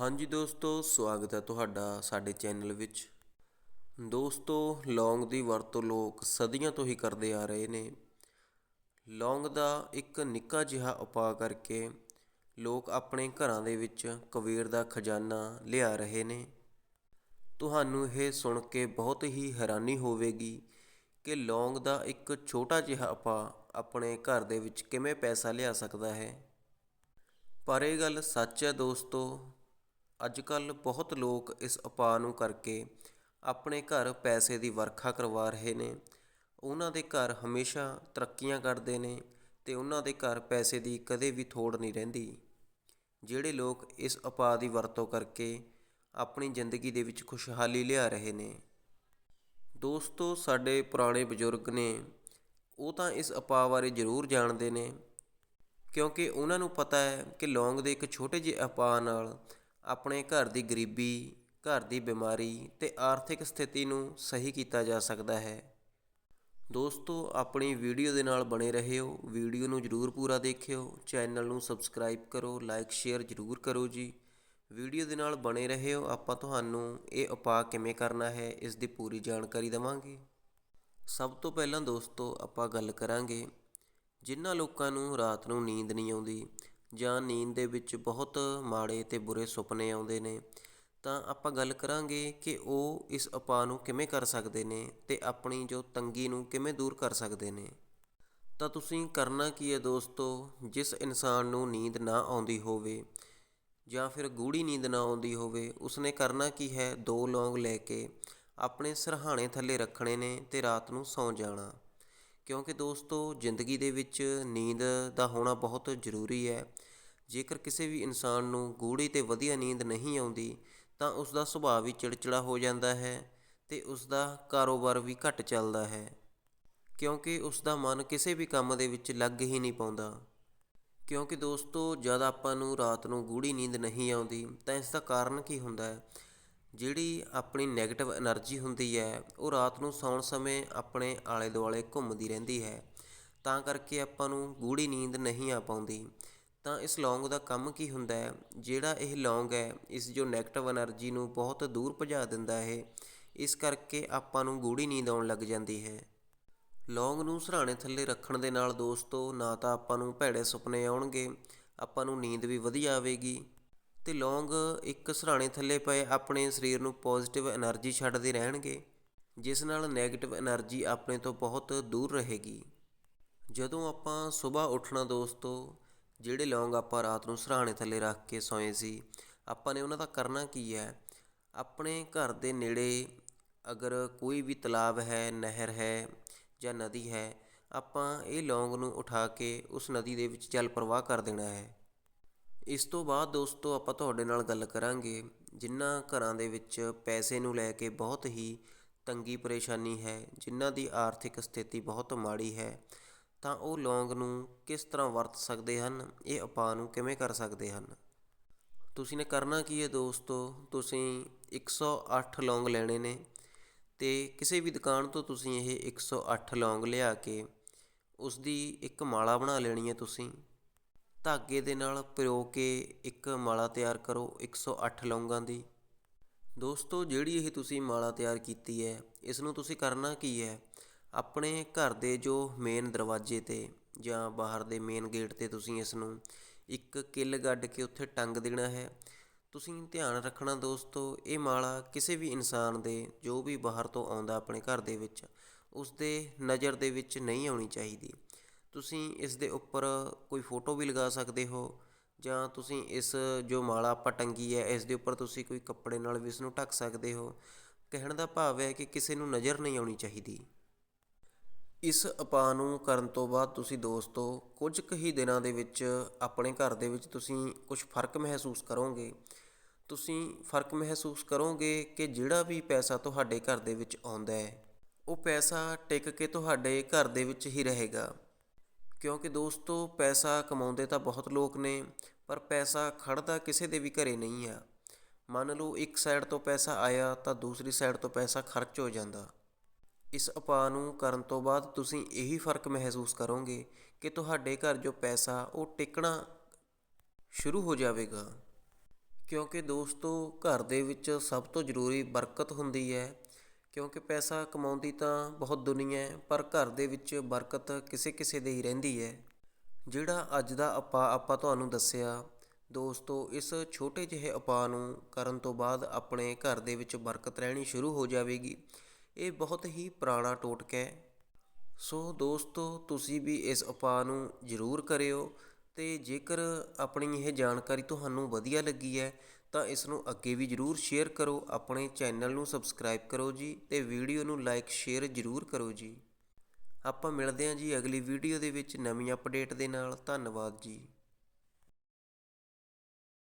ਹਾਂਜੀ ਦੋਸਤੋ, ਸਵਾਗਤ ਹੈ ਤੁਹਾਡਾ ਸਾਡੇ ਚੈਨਲ ਵਿੱਚ। ਦੋਸਤੋ, ਲੌਂਗ ਦੀ ਵਰਤੋਂ ਲੋਕ ਸਦੀਆਂ ਤੋਂ ਹੀ ਕਰਦੇ ਆ ਰਹੇ ਨੇ। ਲੌਂਗ ਦਾ ਇੱਕ ਨਿੱਕਾ ਜਿਹਾ ਉਪਾਅ ਕਰਕੇ ਲੋਕ ਆਪਣੇ ਘਰਾਂ ਦੇ ਵਿੱਚ ਕਬੀਰ ਦਾ ਖਜ਼ਾਨਾ ਲਿਆ ਰਹੇ ਨੇ। ਤੁਹਾਨੂੰ ਇਹ ਸੁਣ ਕੇ ਬਹੁਤ ਹੀ ਹੈਰਾਨੀ ਹੋਵੇਗੀ ਕਿ ਲੌਂਗ ਦਾ ਇੱਕ ਛੋਟਾ ਜਿਹਾ ਉਪਾਅ ਆਪਣੇ ਘਰ ਦੇ ਵਿੱਚ ਕਿਵੇਂ ਪੈਸਾ ਲਿਆ ਸਕਦਾ ਹੈ। ਪਰ ਇਹ ਗੱਲ ਸੱਚ ਹੈ ਦੋਸਤੋ ਅੱਜ ਕੱਲ੍ਹ ਬਹੁਤ ਲੋਕ ਇਸ ਉਪਾਅ ਨੂੰ ਕਰਕੇ ਆਪਣੇ ਘਰ ਪੈਸੇ ਦੀ ਵਰਖਾ ਕਰਵਾ ਰਹੇ ਨੇ। ਉਹਨਾਂ ਦੇ ਘਰ ਹਮੇਸ਼ਾ ਤਰੱਕੀਆਂ ਕਰਦੇ ਨੇ ਅਤੇ ਉਹਨਾਂ ਦੇ ਘਰ ਪੈਸੇ ਦੀ ਕਦੇ ਵੀ ਥੋੜ ਨਹੀਂ ਰਹਿੰਦੀ। ਜਿਹੜੇ ਲੋਕ ਇਸ ਉਪਾਅ ਦੀ ਵਰਤੋਂ ਕਰਕੇ ਆਪਣੀ ਜ਼ਿੰਦਗੀ ਦੇ ਵਿੱਚ ਖੁਸ਼ਹਾਲੀ ਲਿਆ ਰਹੇ ਨੇ। ਦੋਸਤੋ, ਸਾਡੇ ਪੁਰਾਣੇ ਬਜ਼ੁਰਗ ਨੇ ਉਹ ਤਾਂ ਇਸ ਉਪਾਅ ਬਾਰੇ ਜ਼ਰੂਰ ਜਾਣਦੇ ਨੇ ਕਿਉਂਕਿ ਉਹਨਾਂ ਨੂੰ ਪਤਾ ਹੈ ਕਿ ਲੌਂਗ ਦੇ ਇੱਕ ਛੋਟੇ ਜਿਹੇ ਉਪਾਅ ਨਾਲ ਆਪਣੇ ਘਰ ਦੀ ਗਰੀਬੀ, ਘਰ ਦੀ ਬਿਮਾਰੀ ਅਤੇ ਆਰਥਿਕ ਸਥਿਤੀ ਨੂੰ ਸਹੀ ਕੀਤਾ ਜਾ ਸਕਦਾ ਹੈ। ਦੋਸਤੋ, ਆਪਣੀ ਵੀਡੀਓ ਦੇ ਨਾਲ ਬਣੇ ਰਹਿਓ। ਵੀਡੀਓ ਨੂੰ ਜਰੂਰ ਪੂਰਾ ਦੇਖਿਓ। ਚੈਨਲ ਨੂੰ ਸਬਸਕ੍ਰਾਈਬ ਕਰੋ, ਲਾਈਕ, ਸ਼ੇਅਰ ਜਰੂਰ ਕਰੋ ਜੀ। ਵੀਡੀਓ ਦੇ ਨਾਲ ਬਣੇ ਰਹਿਓ। ਆਪਾਂ ਤੁਹਾਨੂੰ ਇਹ ਉਪਾਅ ਕਿਵੇਂ ਕਰਨਾ ਹੈ, ਇਸ ਦੀ ਪੂਰੀ ਜਾਣਕਾਰੀ ਦੇਵਾਂਗੇ। ਸਭ ਤੋਂ ਪਹਿਲਾਂ ਦੋਸਤੋ, ਆਪਾਂ ਗੱਲ ਕਰਾਂਗੇ ਜਿਨ੍ਹਾਂ ਲੋਕਾਂ ਨੂੰ ਰਾਤ ਨੂੰ ਨੀਂਦ ਨਹੀਂ ਆਉਂਦੀ ਜਾਂ ਨੀਂਦ ਦੇ ਵਿੱਚ ਬਹੁਤ ਮਾੜੇ ਅਤੇ ਬੁਰੇ ਸੁਪਨੇ ਆਉਂਦੇ ਨੇ, ਤਾਂ ਆਪਾਂ ਗੱਲ ਕਰਾਂਗੇ ਕਿ ਉਹ ਇਸ ਉਪਾਅ ਨੂੰ ਕਿਵੇਂ ਕਰ ਸਕਦੇ ਨੇ ਅਤੇ ਆਪਣੀ ਜੋ ਤੰਗੀ ਨੂੰ ਕਿਵੇਂ ਦੂਰ ਕਰ ਸਕਦੇ ਨੇ। ਤਾਂ ਤੁਸੀਂ ਕਰਨਾ ਕੀ ਹੈ ਦੋਸਤੋ, ਜਿਸ ਇਨਸਾਨ ਨੂੰ ਨੀਂਦ ਨਾ ਆਉਂਦੀ ਹੋਵੇ ਜਾਂ ਫਿਰ ਗੂੜੀ ਨੀਂਦ ਨਾ ਆਉਂਦੀ ਹੋਵੇ, ਉਸਨੇ ਕਰਨਾ ਕੀ ਹੈ? ਦੋ ਲੌਂਗ ਲੈ ਕੇ ਆਪਣੇ ਸਰਹਾਣੇ ਥੱਲੇ ਰੱਖਣੇ ਨੇ ਤੇ ਰਾਤ ਨੂੰ ਸੌਂ ਜਾਣਾ। ਕਿਉਂਕਿ ਦੋਸਤੋ, ਜ਼ਿੰਦਗੀ ਦੇ ਵਿੱਚ ਨੀਂਦ ਦਾ ਹੋਣਾ ਬਹੁਤ ਜ਼ਰੂਰੀ ਹੈ। ਜੇਕਰ ਕਿਸੇ ਵੀ ਇਨਸਾਨ ਨੂੰ ਗੂੜੀ ਤੇ ਵਧੀਆ ਨੀਂਦ ਨਹੀਂ ਆਉਂਦੀ, ਤਾਂ ਉਸ ਦਾ ਸੁਭਾਅ ਵੀ ਚਿੜਚਿੜਾ ਹੋ ਜਾਂਦਾ ਹੈ ਤੇ ਉਸ ਦਾ ਕਾਰੋਬਾਰ ਵੀ ਘੱਟ ਚੱਲਦਾ ਹੈ। ਕਿਉਂਕਿ ਉਸ ਦਾ ਮਨ ਕਿਸੇ ਵੀ ਕੰਮ ਦੇ ਵਿੱਚ ਲੱਗ ਹੀ ਨਹੀਂ ਪਾਉਂਦਾ। ਕਿਉਂਕਿ ਦੋਸਤੋ, ਜਦ ਆਪਾਂ ਨੂੰ ਰਾਤ ਨੂੰ ਗੂੜੀ ਨੀਂਦ ਨਹੀਂ ਆਉਂਦੀ, ਤਾਂ ਇਸ ਦਾ ਕਾਰਨ ਕੀ ਹੁੰਦਾ ਹੈ? ਜਿਹੜੀ ਆਪਣੀ ਨੈਗੇਟਿਵ ਐਨਰਜੀ ਹੁੰਦੀ ਹੈ, ਉਹ ਰਾਤ ਨੂੰ ਸੌਣ ਸਮੇਂ ਆਪਣੇ ਆਲੇ ਦੁਆਲੇ ਘੁੰਮਦੀ ਰਹਿੰਦੀ ਹੈ। ਤਾਂ ਕਰਕੇ ਆਪਾਂ ਨੂੰ ਗੂੜੀ ਨੀਂਦ ਨਹੀਂ ਆ ਪਾਉਂਦੀ। ਤਾਂ ਇਸ ਲੌਂਗ ਦਾ ਕੰਮ ਕੀ ਹੁੰਦਾ ਹੈ? ਜਿਹੜਾ ਇਹ ਲੌਂਗ ਹੈ, ਇਸ ਜੋ ਨੈਗੇਟਿਵ ਐਨਰਜੀ ਨੂੰ ਬਹੁਤ ਦੂਰ ਭਜਾ ਦਿੰਦਾ ਹੈ, ਇਸ ਕਰਕੇ ਆਪਾਂ ਨੂੰ ਗੂੜੀ ਨੀਂਦ ਆਉਣ ਲੱਗ ਜਾਂਦੀ ਹੈ। ਲੌਂਗ ਨੂੰ ਸਰਾਣੇ ਥੱਲੇ ਰੱਖਣ ਦੇ ਨਾਲ ਦੋਸਤੋ, ਨਾ ਤਾਂ ਆਪਾਂ ਨੂੰ ਭੈੜੇ ਸੁਪਨੇ ਆਉਣਗੇ, ਆਪਾਂ ਨੂੰ ਨੀਂਦ ਵੀ ਵਧੀਆ ਆਵੇਗੀ। ਅਤੇ ਲੌਂਗ ਇੱਕ ਸਿਰਹਾਣੇ ਥੱਲੇ ਪਏ ਆਪਣੇ ਸਰੀਰ ਨੂੰ ਪੋਜ਼ੀਟਿਵ ਐਨਰਜੀ ਛੱਡਦੇ ਰਹਿਣਗੇ, ਜਿਸ ਨਾਲ ਨੈਗੇਟਿਵ ਐਨਰਜੀ ਆਪਣੇ ਤੋਂ ਬਹੁਤ ਦੂਰ ਰਹੇਗੀ। ਜਦੋਂ ਆਪਾਂ ਸਵੇਰ ਉੱਠਣਾ ਦੋਸਤੋ, ਜਿਹੜੇ ਲੌਂਗ ਆਪਾਂ ਰਾਤ ਨੂੰ ਸਿਰਹਾਣੇ ਥੱਲੇ ਰੱਖ ਕੇ ਸੌਏ ਸੀ, ਆਪਾਂ ਨੇ ਉਹਨਾਂ ਦਾ ਕਰਨਾ ਕੀ ਹੈ? ਆਪਣੇ ਘਰ ਦੇ ਨੇੜੇ ਅਗਰ ਕੋਈ ਵੀ ਤਲਾਬ ਹੈ, ਨਹਿਰ ਹੈ ਜਾਂ ਨਦੀ ਹੈ, ਆਪਾਂ ਇਹ ਲੌਂਗ ਨੂੰ ਉਠਾ ਕੇ ਉਸ ਨਦੀ ਦੇ ਵਿੱਚ ਜਲ ਪ੍ਰਵਾਹ ਕਰ ਦੇਣਾ ਹੈ। ਇਸ ਤੋਂ ਬਾਅਦ ਦੋਸਤੋ ਆਪਾਂ ਤੁਹਾਡੇ ਨਾਲ ਗੱਲ ਕਰਾਂਗੇ ਜਿਨ੍ਹਾਂ ਘਰਾਂ ਦੇ ਵਿੱਚ ਪੈਸੇ ਨੂੰ ਲੈ ਕੇ ਬਹੁਤ ਹੀ ਤੰਗੀ ਪਰੇਸ਼ਾਨੀ ਹੈ, ਜਿਨ੍ਹਾਂ ਦੀ ਆਰਥਿਕ ਸਥਿਤੀ ਬਹੁਤ ਮਾੜੀ ਹੈ, ਤਾਂ ਉਹ ਲੌਂਗ ਨੂੰ ਕਿਸ ਤਰ੍ਹਾਂ ਵਰਤ ਸਕਦੇ ਹਨ, ਇਹ ਉਪਾਅ ਨੂੰ ਕਿਵੇਂ ਕਰ ਸਕਦੇ ਹਨ? ਤੁਸੀਂ ਨੇ ਕਰਨਾ ਕੀ ਹੈ ਦੋਸਤੋ? ਤੁਸੀਂ 108 ਲੌਂਗ ਲੈਣੇ ਨੇ ਤੇ ਕਿਸੇ ਵੀ ਦੁਕਾਨ ਤੋਂ ਤੁਸੀਂ ਇਹ 108 ਲੌਂਗ ਲਿਆ ਕੇ ਉਸ ਦੀ ਇੱਕ ਮਾਲਾ ਬਣਾ ਲੈਣੀ ਹੈ ਤੁਸੀਂ। ਧਾਗੇ ਦੇ ਨਾਲ ਪਿਰੋ ਕੇ ਇੱਕ ਮਾਲਾ ਤਿਆਰ ਕਰੋ 108 ਲੌਂਗਾਂ ਦੀ। ਦੋਸਤੋ, ਜਿਹੜੀ ਇਹ ਤੁਸੀਂ ਮਾਲਾ ਤਿਆਰ ਕੀਤੀ ਹੈ ਇਸ ਨੂੰ ਤੁਸੀਂ ਕਰਨਾ ਕੀ ਹੈ? ਆਪਣੇ ਘਰ ਦੇ ਜੋ ਮੇਨ ਦਰਵਾਜ਼ੇ 'ਤੇ ਜਾਂ ਬਾਹਰ ਦੇ ਮੇਨ ਗੇਟ 'ਤੇ ਤੁਸੀਂ ਇਸ ਨੂੰ ਇੱਕ ਕਿੱਲ ਗੱਡ ਕੇ ਉੱਥੇ ਟੰਗ ਦੇਣਾ ਹੈ। ਤੁਸੀਂ ਧਿਆਨ ਰੱਖਣਾ ਦੋਸਤੋ, ਇਹ ਮਾਲਾ ਕਿਸੇ ਵੀ ਇਨਸਾਨ ਦੇ, ਜੋ ਵੀ ਬਾਹਰ ਤੋਂ ਆਉਂਦਾ ਆਪਣੇ ਘਰ ਦੇ ਵਿੱਚ ਉਸ ਦੇ ਨਜ਼ਰ ਦੇ ਵਿੱਚ ਨਹੀਂ ਆਉਣੀ ਚਾਹੀਦੀ। ਤੁਸੀਂ ਇਸ ਦੇ ਉੱਪਰ ਕੋਈ ਫੋਟੋ ਵੀ ਲਗਾ ਸਕਦੇ ਹੋ ਜਾਂ ਤੁਸੀਂ ਇਸ ਜੋ ਮਾਲਾ ਆਪਾਂ ਟੰਗੀ ਹੈ, ਇਸ ਦੇ ਉੱਪਰ ਤੁਸੀਂ ਕੋਈ ਕੱਪੜੇ ਨਾਲ ਵੀ ਇਸ ਨੂੰ ਢੱਕ ਸਕਦੇ ਹੋ। ਕਹਿਣ ਦਾ ਭਾਵ ਹੈ ਕਿ ਕਿਸੇ ਨੂੰ ਨਜ਼ਰ ਨਹੀਂ ਆਉਣੀ ਚਾਹੀਦੀ। ਇਸ ਉਪਾਅ ਨੂੰ ਕਰਨ ਤੋਂ ਬਾਅਦ ਤੁਸੀਂ ਦੋਸਤੋ, ਕੁਝ ਕੁ ਹੀ ਦਿਨਾਂ ਦੇ ਵਿੱਚ ਆਪਣੇ ਘਰ ਦੇ ਵਿੱਚ ਤੁਸੀਂ ਕੁਝ ਫ਼ਰਕ ਮਹਿਸੂਸ ਕਰੋਗੇ। ਤੁਸੀਂ ਫ਼ਰਕ ਮਹਿਸੂਸ ਕਰੋਗੇ ਕਿ ਜਿਹੜਾ ਵੀ ਪੈਸਾ ਤੁਹਾਡੇ ਘਰ ਦੇ ਵਿੱਚ ਆਉਂਦਾ ਹੈ, ਉਹ ਪੈਸਾ ਟਿਕ ਕੇ ਤੁਹਾਡੇ ਘਰ ਦੇ ਵਿੱਚ ਹੀ ਰਹੇਗਾ। ਕਿਉਂਕਿ ਦੋਸਤੋ, ਪੈਸਾ ਕਮਾਉਂਦੇ ਤਾਂ ਬਹੁਤ ਲੋਕ ਨੇ, ਪਰ ਪੈਸਾ ਖੜ੍ਹਦਾ ਕਿਸੇ ਦੇ ਵੀ ਘਰ ਨਹੀਂ ਆ। ਮੰਨ ਲਓ, ਇੱਕ ਸਾਈਡ ਤੋਂ ਪੈਸਾ ਆਇਆ ਤਾਂ ਦੂਸਰੀ ਸਾਈਡ ਤੋਂ ਪੈਸਾ ਖਰਚ ਹੋ ਜਾਂਦਾ। ਇਸ ਉਪਾਅ ਨੂੰ ਕਰਨ ਤੋਂ ਬਾਅਦ ਤੁਸੀਂ ਇਹੀ ਫ਼ਰਕ ਮਹਿਸੂਸ ਕਰੋਗੇ ਕਿ ਤੁਹਾਡੇ ਘਰ ਜੋ ਪੈਸਾ, ਉਹ ਟਿਕਣਾ ਸ਼ੁਰੂ ਹੋ ਜਾਵੇਗਾ। ਕਿਉਂਕਿ ਦੋਸਤੋ, ਘਰ ਦੇ ਵਿੱਚ ਸਭ ਤੋਂ ਜ਼ਰੂਰੀ ਬਰਕਤ ਹੁੰਦੀ ਹੈ ਕਿਉਂਕਿ ਪੈਸਾ ਕਮਾਉਂਦੀ ਤਾਂ ਬਹੁਤ ਦੁਨੀਆ ਹੈ, ਪਰ ਘਰ ਦੇ ਵਿੱਚ ਬਰਕਤ ਕਿਸੇ ਕਿਸੇ ਦੇ ਹੀ ਰਹਿੰਦੀ ਹੈ। ਜਿਹੜਾ ਅੱਜ ਦਾ ਉਪਾਅ ਆਪਾਂ ਤੁਹਾਨੂੰ ਦੱਸਿਆ, ਦੋਸਤੋ, ਇਸ ਛੋਟੇ ਜਿਹੇ ਉਪਾਅ ਨੂੰ ਕਰਨ ਤੋਂ ਬਾਅਦ ਆਪਣੇ ਘਰ ਦੇ ਵਿੱਚ ਬਰਕਤ ਰਹਿਣੀ ਸ਼ੁਰੂ ਹੋ ਜਾਵੇਗੀ। ਇਹ ਬਹੁਤ ਹੀ ਪੁਰਾਣਾ ਟੋਟਕਾ ਹੈ। ਸੋ ਦੋਸਤੋ, ਤੁਸੀਂ ਵੀ ਇਸ ਉਪਾਅ ਨੂੰ ਜ਼ਰੂਰ ਕਰਿਓ ਤੇ ਜੇਕਰ ਆਪਣੀ ਇਹ ਜਾਣਕਾਰੀ ਤੁਹਾਨੂੰ ਵਧੀਆ ਲੱਗੀ ਹੈ ਤਾਂ ਇਸ ਨੂੰ ਅੱਗੇ ਵੀ ਜ਼ਰੂਰ ਸ਼ੇਅਰ ਕਰੋ, ਆਪਣੇ ਚੈਨਲ ਨੂੰ ਸਬਸਕ੍ਰਾਈਬ ਕਰੋ ਜੀ ਅਤੇ ਵੀਡੀਓ ਨੂੰ ਲਾਈਕ ਸ਼ੇਅਰ ਜ਼ਰੂਰ ਕਰੋ ਜੀ। ਆਪਾਂ ਮਿਲਦੇ ਹਾਂ ਜੀ ਅਗਲੀ ਵੀਡੀਓ ਦੇ ਵਿੱਚ ਨਵੀਂ ਅਪਡੇਟ ਦੇ ਨਾਲ। ਧੰਨਵਾਦ ਜੀ।